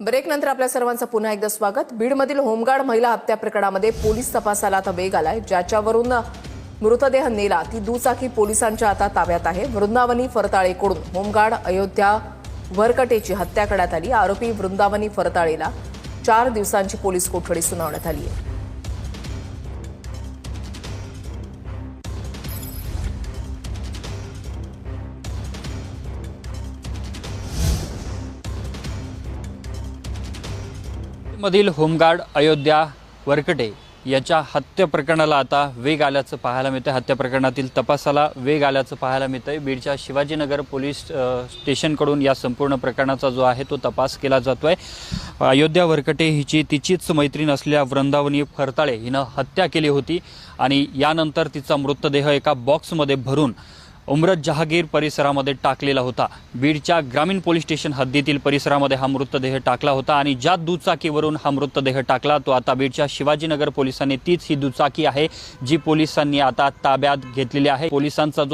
Break नंतर आपल्या सर्वांचं पुन्हा एकदा स्वागत. बीडमधील होमगार्ड महिला हत्या प्रकरणामध्ये पोलीस तपासाला आता वेग आलाय ज्याच्यावरून मृतदेह नेला. ती दुचाकी पोलिसांच्या आता ताब्यात आहे. वृंदावनी फरताळेकडून होमगार्ड अयोध्या वरकटेची हत्या करण्यात आली. आरोपी वृंदावनी फरताळेला चार दिवसांची पोलीस कोठडी सुनावण्यात आली आहे. मधील होमगार्ड अयोध्या वरकटे याच्या हत्या प्रकरणाला आता वेग आल्याचं पाहायला मिळतं हत्या प्रकरणातील तपासाला वेग आल्याचं पाहायला मिळतंय. बीडच्या शिवाजीनगर पोलीस स्टेशनकडून या संपूर्ण प्रकरणाचा जो आहे तो तपास केला जातो आहे अयोध्या वरकटे हिची तिचीच मैत्रीण असलेल्या वृंदावनी फरताळे हिनं हत्या केली होती आणि यानंतर तिचा मृतदेह एका बॉक्समध्ये भरून उमरत जहागीर परिसरामध्ये टाकलेला होता. बीडच्या ग्रामीण पोलीस स्टेशन हद्दीतील परिसरामध्ये हा मृतदेह टाकला होता आणि ज्या दुचाकीवरून हा मृतदेह टाकला तो आता बीडच्या शिवाजीनगर पोलिसांनी तीच ही दुचाकी आहे जी पोलिसांनी आता ताब्यात घेतलेली आहे. पोलिसांचा जो